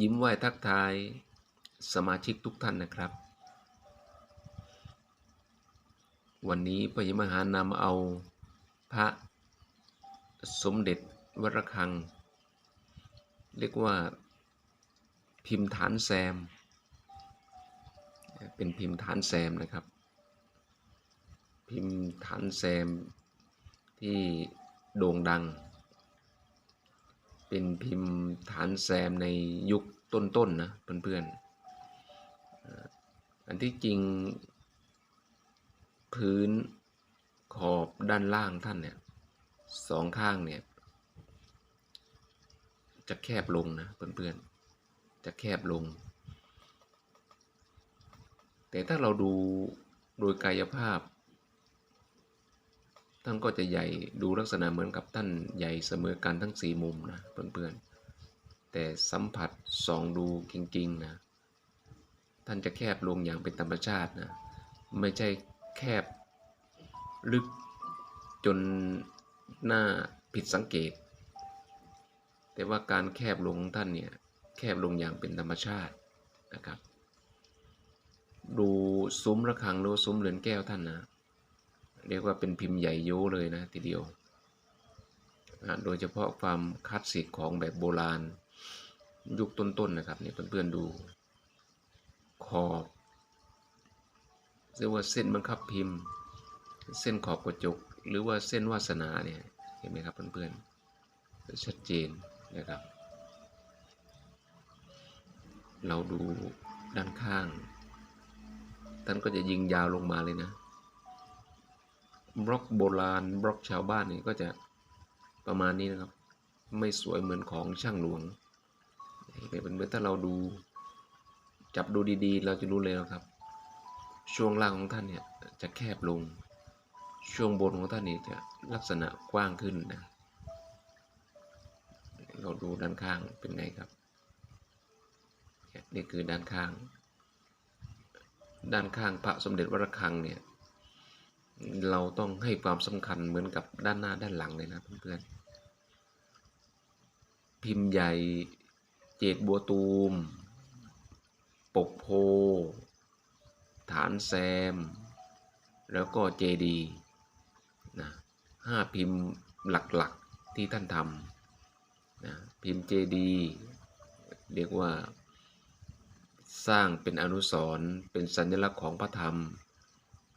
ยิ้มไหว้ทักทายสมาชิกทุกท่านนะครับ วันนี้พระยมหานำเอาพระสมเด็จวรคัง เรียกว่าพิมพ์ฐานแซม เป็นพิมพ์ฐานแซมนะครับ พิมพ์ฐานแซมที่โด่งดัง เป็นพิมพ์ฐานแซมในยุคต้นๆนนะเพื่อนๆอ่าอันที่จริงพื้นขอบด้านล่างท่านเนี่ยสองข้างเนี่ย จะแคบลงนะเพื่อนๆ จะแคบลง แต่ถ้าเราดูโดยกายภาพ ท่านก็จะใหญ่ดูลักษณะเหมือนกับท่านใหญ่เสมอกันทั้งสี่มุมนะเพื่อนๆ แต่สัมผัสส่องดูจริงๆนะท่านจะแคบลงอย่างเป็นธรรมชาตินะไม่ใช่แคบลึกจนหน้าผิดสังเกต แต่ว่าการแคบลงท่านเนี่ยแคบลงอย่างเป็นธรรมชาตินะครับ ดูซุ้มระฆังหรือว่าซุ้มเรือนแก้วท่านนะ เรียกว่าเป็นพิมพ์ใหญ่โยเลยนะทีเดียว โดยเฉพาะความคลาสสิกของแบบโบราณ ยุคต้นๆนนะครับเนี่ยเพื่อนๆดูขอบเรียกว่าเส้นบังคับพิมพ์ เส้นขอบกระจก หรือว่าเส้นวาสนาเนี่ยเห็นไหมครับเพื่อนๆชัดเจนนะครับ เราดูด้านข้างท่านก็จะยิงยาวลงมาเลยนะ บล็อกโบราณบล็อกชาวบ้านนี่ก็จะประมาณนี้นะครับ ไม่สวยเหมือนของช่างหลวงเป็นเหมือนถ้าเราดูจับดูดีๆ เราจะรู้เลยนะครับ ช่วงล่างของท่านเนี่ยจะแคบลง ช่วงบนของท่านนี่จะลักษณะกว้างขึ้นนะ เราดูด้านข้างเป็นไงครับ นี่ยนี่คือด้านข้าง ด้านข้างพระสมเด็จวรคังเนี่ย เราต้องให้ความสำคัญเหมือนกับด้านหน้าด้านหลังเลยนะเพื่อนๆพิมพ์ใหญ่เจดบัวตูม ปกโพ ฐานแซม แล้วก็เจดีนะห้าพิมพ์หลักๆที่ท่านทำนะพิมพ์เจดีเรียกว่าสร้างเป็นอนุสรณ์เป็นสัญลักษณ์ของพระธรรม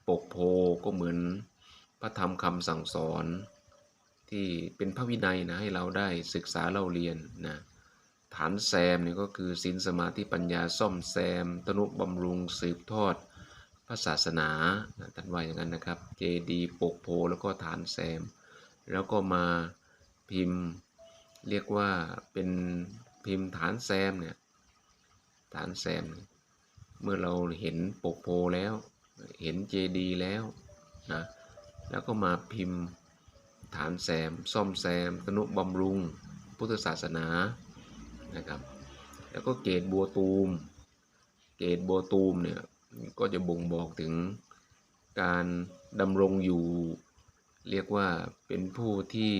ปกโพก็เหมือนพระธรรมคำสั่งสอน ที่เป็นพระวินัยนะให้เราได้ศึกษาเราเรียนนะฐานแซมเนี่ยก็คือศีลสมาธิปัญญาซ่อมแซม ตนุบำรุงสืบทอด พระศาสนาท่านว่าอย่างนั้นนะครับ เจดีปกโพแล้วก็ฐานแซม แล้วก็มาพิมพ์เรียกว่าเป็นพิมพ์ฐานแซมเนี่ยฐานแซม เมื่อเราเห็นปกโพแล้ว เห็นเจดีแล้วนะแล้วก็มาพิมพ์ฐานแซม ซ่อมแซมตนุบำรุง พุทธศาสนานะครับ แล้วก็เกตบัวตูม เกตบัวตูมเนี่ยก็จะบ่งบอกถึงการดำรงอยู่ เรียกว่าเป็นผู้ที่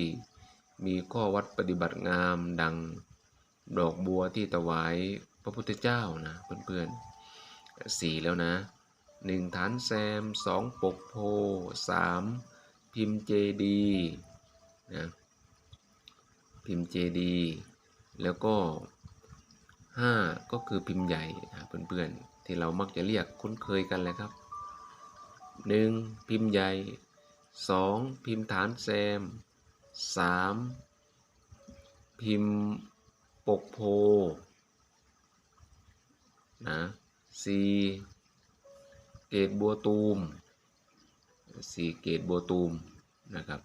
มีข้อวัดปฏิบัติงามดังดอกบัวที่ถวายพระพุทธเจ้านะเพื่อนๆสี่แล้วนะ หนึ่งฐานแซมสองปกโพสามพิมพ์เจดีนะพิมพ์เจดีแล้วก็ห้าก็คือพิมพ์ใหญ่นะเพื่อนๆ ที่เรามักจะเรียกคุ้นเคยกันเลยครับหนึ่งพิมพ์ใหญ่สองพิมพ์ฐานแซมสามพิมพ์ปกโพนะสี่ เกตบัวตูมสี่เกตบัวตูมนะครับ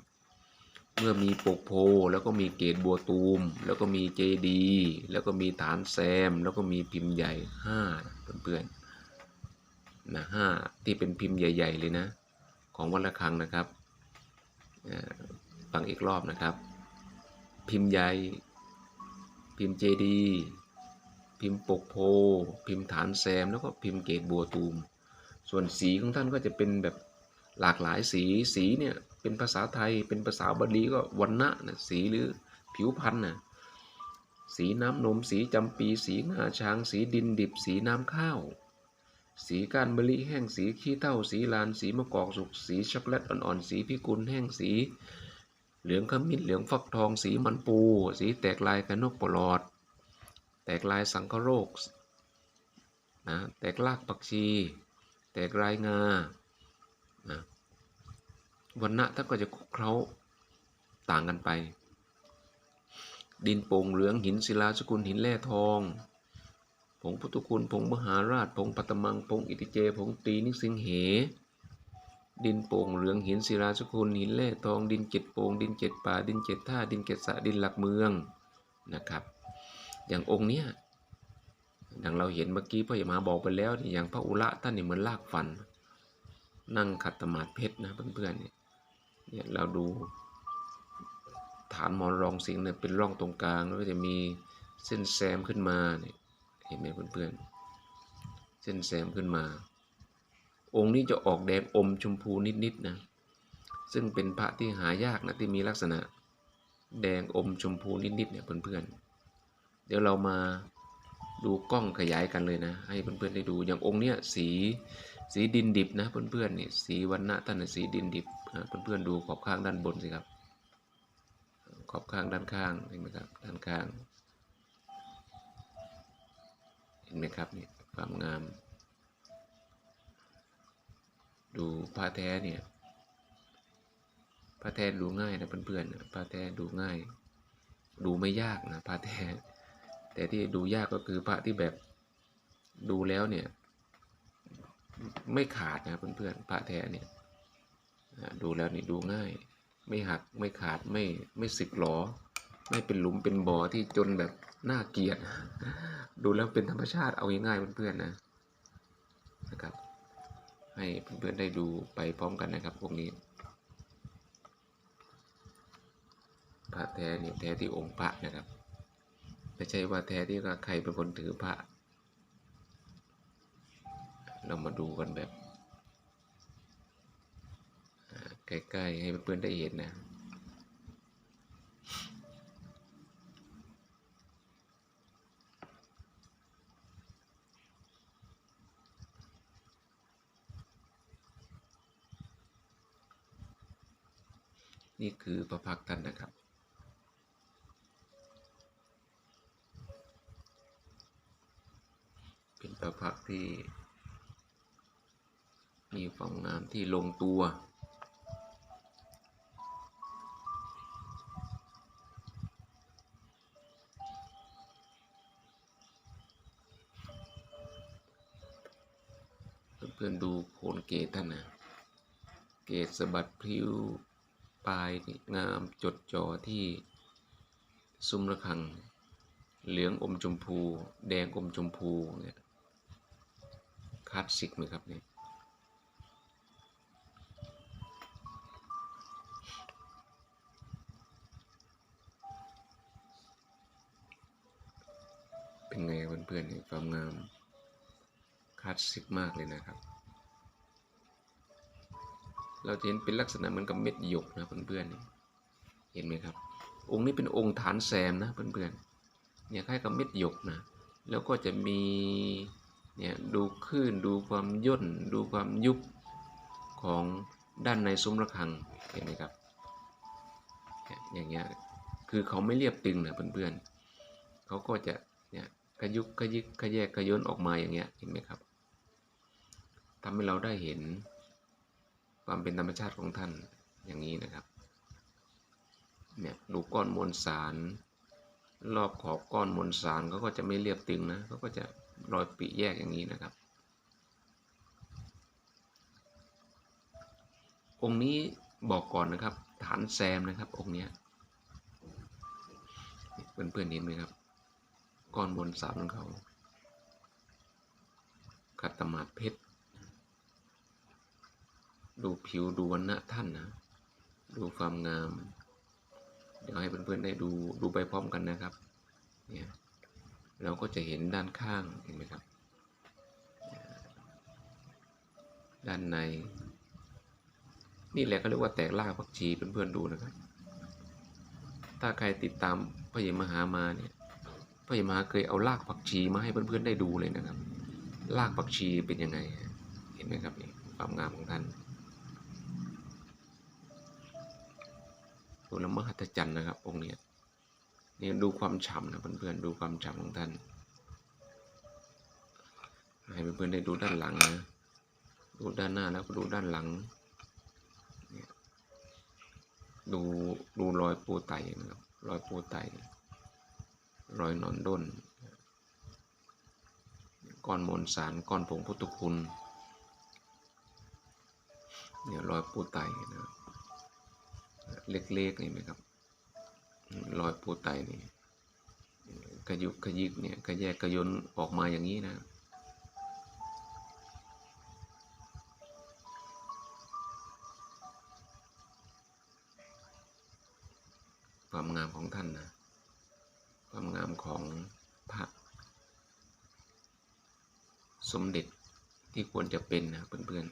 เมื่อมีปกโพแล้วก็มีเกตบัวตูม แล้วก็มีเจดีแล้วก็มีฐานแซม แล้วก็มีพิมพ์ใหญ่ห้าเพื่อนๆนะห้าที่เป็นพิมพ์ใหญ่ ๆ เลยนะ ของวัดระฆังนะครับเอ่อฟังอีกรอบนะครับ พิมพ์ใหญ่ พิมพ์เจดีพิมพ์ปกโพ พิมพ์ฐานแซม แล้วก็พิมพ์เกตบัวตูม ส่วนสีของท่านก็จะเป็นแบบหลากหลายสีสีเนี่ยเป็นภาษาไทยเป็นภาษาบาลีก็วันณะนะสีหรือผิวพรรณนะสีน้ำนมสีจำปี สีงาช้าง สีดินดิบ สีน้ำข้าว สีก้านมะลิแห้งสีขี้เถ้าสีลาน สีมะกอกสุกสีช็อกโกแลตอ่อนๆสีพิกุลแห้งสี เหลืองขมิ้นเหลืองฟักทอง สีมันปู สีแตกลายกระนกปลอด แตกลายสังคโรคนะแตกลากปักชี แตกลายงานะวันณะท่านก็จะคุกเคล้าต่างกันไป ดินโป่งเหลืองหินศิลาสกุลหินแร่ทองผงพุทธคุณผงมหาราชผงปัตมังผงอิติเจผงตีนิสิงเห ดินโป่งเหลืองหินศิลาสกุลหินแร่ทองดินเจ็ดโป่งดินเจ็ดป่าดินเจ็ดท่าดินเจ็ดสะดินหลักเมืองนะครับ อย่างองค์เนี้ย อย่างเราเห็นเมื่อกี้พ่อใหญ่มาบอกไปแล้วอย่างพระอุระท่านนี่เหมือนลากฟัน นั่งขัดตมาดเพชรนะเพื่อนๆเนี่ยเนี่ยเราดูฐานมอนรองสิงเนี่ยเป็นร่องตรงกลางแล้วก็จะมีเส้นแซมขึ้นมาเนี่ยเห็นไหมเพื่อนๆเส้นแซมขึ้นมา องค์นี้จะออกแดงอมชมพูนิดๆนะซึ่งเป็นพระที่หายากนะที่มีลักษณะแดงอมชมพูนิดๆเนี่ยเพื่อนๆเดี๋ยวเรามา ดูกล้องขยายกันเลยนะ ให้เพื่อนๆได้ดูอย่างองค์เนี้ยสีสีดินดิบนะเพื่อนๆนี่สีวันณะท่านนะสีดินดิบเพื่อนๆดูขอบข้างด้านบนสิครับ ขอบข้างด้านข้างเห็นไหมครับด้านข้าง เห็นไหมครับนี่ความงาม ดูผ้าแท้เนี่ยผ้าแท้ดูง่ายนะเพื่อนๆนะผ้าแท้ดูง่าย ดูไม่ยากนะผ้าแท้ แต่ที่ดูยากก็คือพระที่แบบดูแล้วเนี่ย ไม่ขาดนะเพื่อนๆพระแท้เนี่ยดูแล้วนี่ดูง่าย ไม่หักไม่ขาดไม่ไม่สึกหรอไม่เป็นหลุมเป็นบ่อที่จนแบบน่าเกลียด ดูแล้วเป็นธรรมชาติเอาง่ายๆเพื่อนๆนะนะครับ ให้เพื่อนๆได้ดูไปพร้อมกันนะครับพวกนี้พระแท้เนี่ยแท้ที่องค์พระนะครับ ไม่ใช่ว่าแท้ที่ว่าใครเป็นคนถือพระ เรามาดูกันแบบใกล้ๆให้เพื่อนๆได้เห็นนะนี่คือพระพักตร์ท่านนะครับ เป็นพระพักตร์ ที่ มีความงามที่ลงตัว เพื่อนๆดูโคนเกศท่านนะเกศสะบัดพลิ้วปลายนี่งามจดจ่อที่ซุ้มระฆัง เหลืองอมชมพู แดงอมชมพูเนี่ย คลาสสิกไหมครับเนี่ยเป็นไงเพื่อนๆเนี่ยความงามคลาสสิกมากเลยนะครับ เราจะเห็นเป็นลักษณะเหมือนกับเม็ดหยกนะเพื่อนๆนี่เห็นไหมครับ องค์นี้เป็นองค์ฐานแซมนะเพื่อนๆเนี่ยคล้ายกับเม็ดหยกนะ แล้วก็จะมี เนี่ยดูคลื่นดูความย่น ดูความยุบของด้านในซุ้มระฆังเห็นไหมครับอย่างเงี้ยคือเขาไม่เรียบตึงนะเพื่อนๆเขาก็จะเนี่ยกระยุกกระยิกกระแยกกระย้นออกมาอย่างเงี้ยเห็นไหมครับทำให้เราได้เห็นความเป็นธรรมชาติของท่านอย่างนี้นะครับเนี่ยดูก้อนมวลสาร รอบขอบก้อนมวลสารเขาก็จะไม่เรียบตึงนะเขาก็จะ รอยปีแยกอย่างนี้นะครับ องค์นี้บอกก่อนนะครับ ฐานแซมนะครับ องค์เนี้ยเพื่อนๆเห็นไหมครับก้อนมวลสารของเขากัตมาดเพชร ดูผิวดูวันณะท่านนะ ดูความงาม เดี๋ยวให้เพื่อนๆได้ดูดูไปพร้อมกันนะครับ เนี่ย เราก็จะเห็นด้านข้างเห็นไหมครับ ด้านใน นี่แหละเขาเรียกว่าแตกลากผักชีเพื่อนๆดูนะครับ ถ้าใครติดตามพระเยมหามาเนี่ยพ่อใหญ่มาเคยเอารากผักชีมาให้เพื่อนๆได้ดูเลยนะครับรากผักชีเป็นยังไง เห็นไหมครับนี่ความงามของท่านดูแล้วมหัศจรรย์นะครับองค์เนี้ย นี่ดูความฉ่ำนะเพื่อนๆดูความฉ่ำของท่าน ให้เพื่อนๆได้ดูด้านหลังนะดูด้านหน้าแล้วก็ดูด้านหลังดูดูรอยปูไตนะครับรอยปูไตรอยหนอนด้นก้อนมวลสารก้อนผงพุทธคุณเนี่ยรอยปูไตนะเล็กๆนี่ไหมครับ รอยปูไตนี่กระยุกกระยิกเนี่ยกระแยกกระยนออกมาอย่างนี้นะความงามของท่านนะความงามของพระสมเด็จที่ควรจะเป็นนะเพื่อน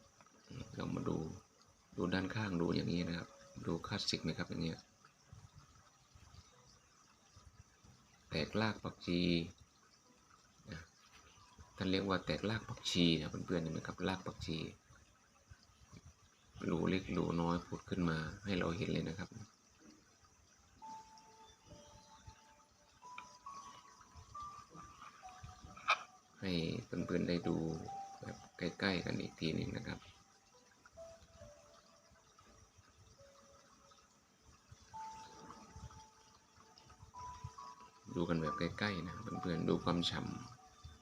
ๆเรามาดูดูด้านข้างดูอย่างนี้นะครับ ดูคลาสสิกไหมครับอย่างเงี้ย แตกรากผักชีท่านเรียกว่าแตกรากผักชีนะเพื่อนๆเห็นไหมครับรากผักชีรูเล็กรูน้อยพุดขึ้นมาให้เราเห็นเลยนะครับ ให้เพื่อนๆได้ดูแบบใกล้ๆกันอีกทีหนึ่งนะครับ ดูกันแบบใกล้ๆนะเพื่อนๆดูความฉ่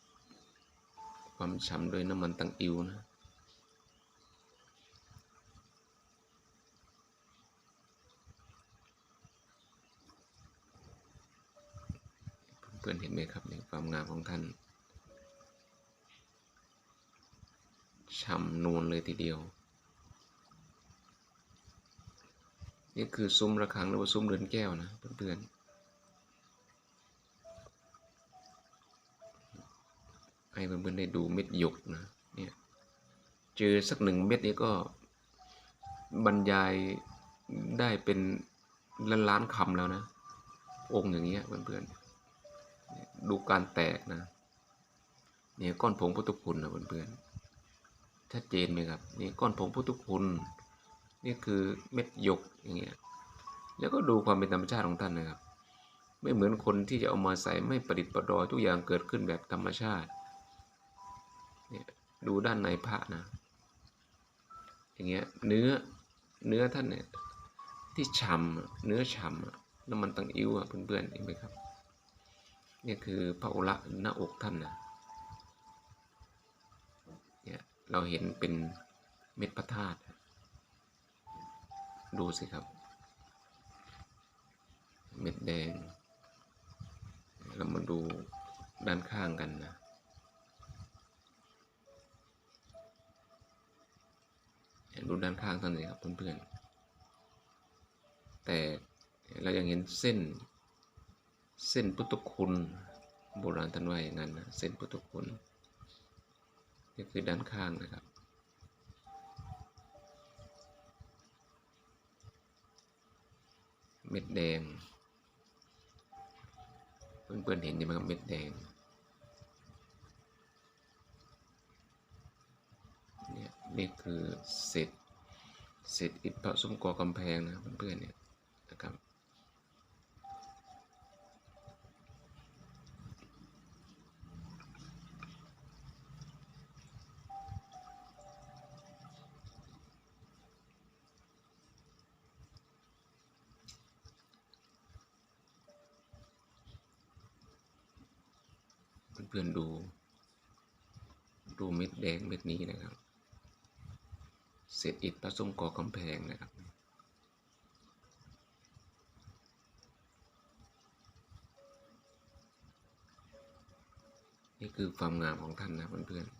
ำความฉ่ำด้วยน้ำมันตังอิวนะเพื่อนๆเห็นไหมครับในความงามของท่านฉ่ำนูนเลยทีเดียว นี่คือซุ้มระฆังหรือว่าซุ้มเรือนแก้วนะเพื่อนๆ ให้เพื่อนๆได้ดูเม็ดหยกนะเนี่ยเจอสักหนึ่งเม็ดนี้ก็บรรยายได้เป็นล้านล้านๆคำแล้วนะ องค์อย่างเงี้ยเพื่อนๆดูการแตกนะเนี่ยก้อนผงพุทธคุณนะเพื่อนๆชัดเจนไหมครับนี่ก้อนผงพุทธคุณนี่คือเม็ดหยกอย่างเงี้ยแล้วก็ดูความเป็นธรรมชาติของท่านนะครับ ไม่เหมือนคนที่จะเอามาใส่ไม่ประดิษฐ์ประดอยทุกอย่างเกิดขึ้นแบบธรรมชาติ เนี่ยดูด้านในพระนะ อย่างเงี้ยเนื้อเนื้อท่านเนี่ยที่ฉ่ำเนื้อฉ่ำน้ำมันตังอิ้วอะเพื่อนๆเห็นไหมครับนี่คือพระอุระหน้าอกท่านนะเนี่ยเราเห็นเป็นเม็ดพระธาตุดูสิครับ เม็ดแดง เรามาดูด้านข้างกันนะ ดูด้านข้างท่านเลยครับเพื่อนๆ แต่เรายังเห็นเส้น เส้นพุทธคุณโบราณท่านว่าอย่างนั้นนะเส้นพุทธคุณนี่คือด้านข้างนะครับ เม็ดแดง เพื่อนๆเห็นไหมครับเม็ดแดง เนี่ยนี่คือเศษเศษอิฐผสมกอกำแพงนะเพื่อนๆเนี่ยนะครับเพื่อนๆดู ดูเม็ดแดงเม็ดนี้นะครับ เศษอิฐผสมก่อกำแพงนะครับนี่คือความงามของท่านนะเพื่อนๆ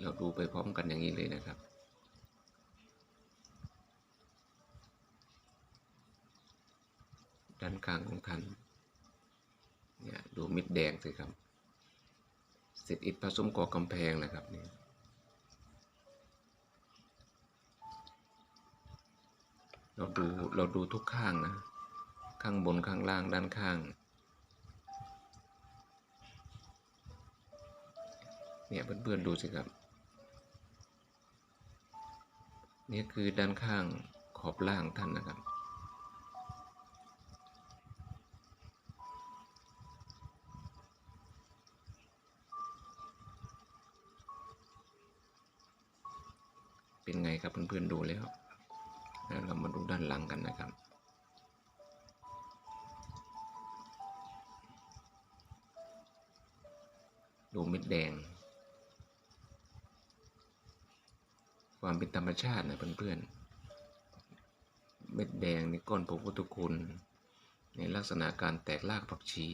เราดูไปพร้อมกันอย่างนี้เลยนะครับ ด้านกลางของท่าน เนี่ยดูมิดแดง สิครับเศษอิฐผสมก่อกำแพงนะครับนี่เราดูเราดูทุกข้างนะ ข้างบนข้างล่างด้านข้างเนี่ยเพื่อนๆดูสิครับ นี่คือด้านข้างขอบล่างท่านนะครับ เพื่อนๆดูแล้วแล้วเรามาดูด้านหลังกันนะครับ ดูเม็ดแดง ความเป็นธรรมชาตินะเพื่อนๆ เม็ดแดงในก้อนพระพุทธคุณ ในลักษณะการแตกรากผักชี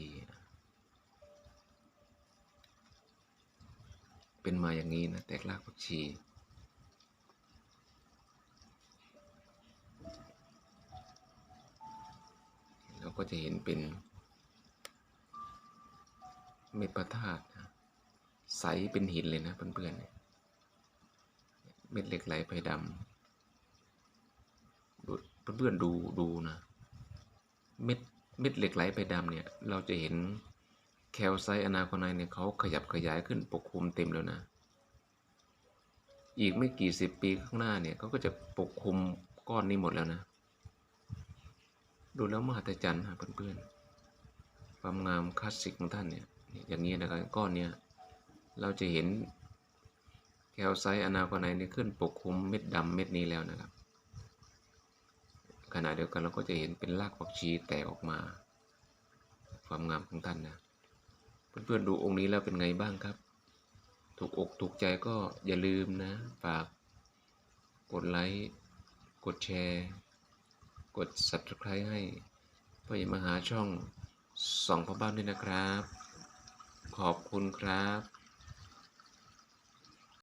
เป็นมาอย่างนี้นะ แตกรากผักชี เรา ก็จะเห็นเป็น เม็ดพระธาตุนะใสเป็นหินเลยนะเพื่อนๆเนี่ยเม็ดเหล็กไหลไฟดำเพื่อนๆดูดูนะเม็ดเม็ดเหล็กไหลไฟดำเนี่ยเราจะเห็นแคลไซอนาโคไนเนี่ยเขาขยับขยายขึ้นปกคลุมเต็มแล้วนะ อีกไม่กี่สิบปีข้างหน้าเนี่ยเขาก็จะปกคลุมก้อนนี้หมดแล้วนะ ดูแล้วมหัศจรรย์นะเพื่อนๆ ความงามคลาสสิกของท่านเนี่ยอย่างนี้นะครับก้อนเนี่ยเราจะเห็นแคลไซต์อนาโคไนเนี่ยขึ้นปกคลุมเม็ดดำเม็ดนี้แล้วนะครับ ขณะเดียวกันเราก็จะเห็นเป็นรากผักชีแตกออกมา ความงามของท่านนะเพื่อนๆดูองค์นี้แล้วเป็นไงบ้างครับ ถูกอกถูกใจก็อย่าลืมนะ ฝากกดไลค์ กดแชร์ กด subscribe ให้พ่อใหญ่มาหาช่องสองพ่อบ้านด้วยนะครับ ขอบคุณครับ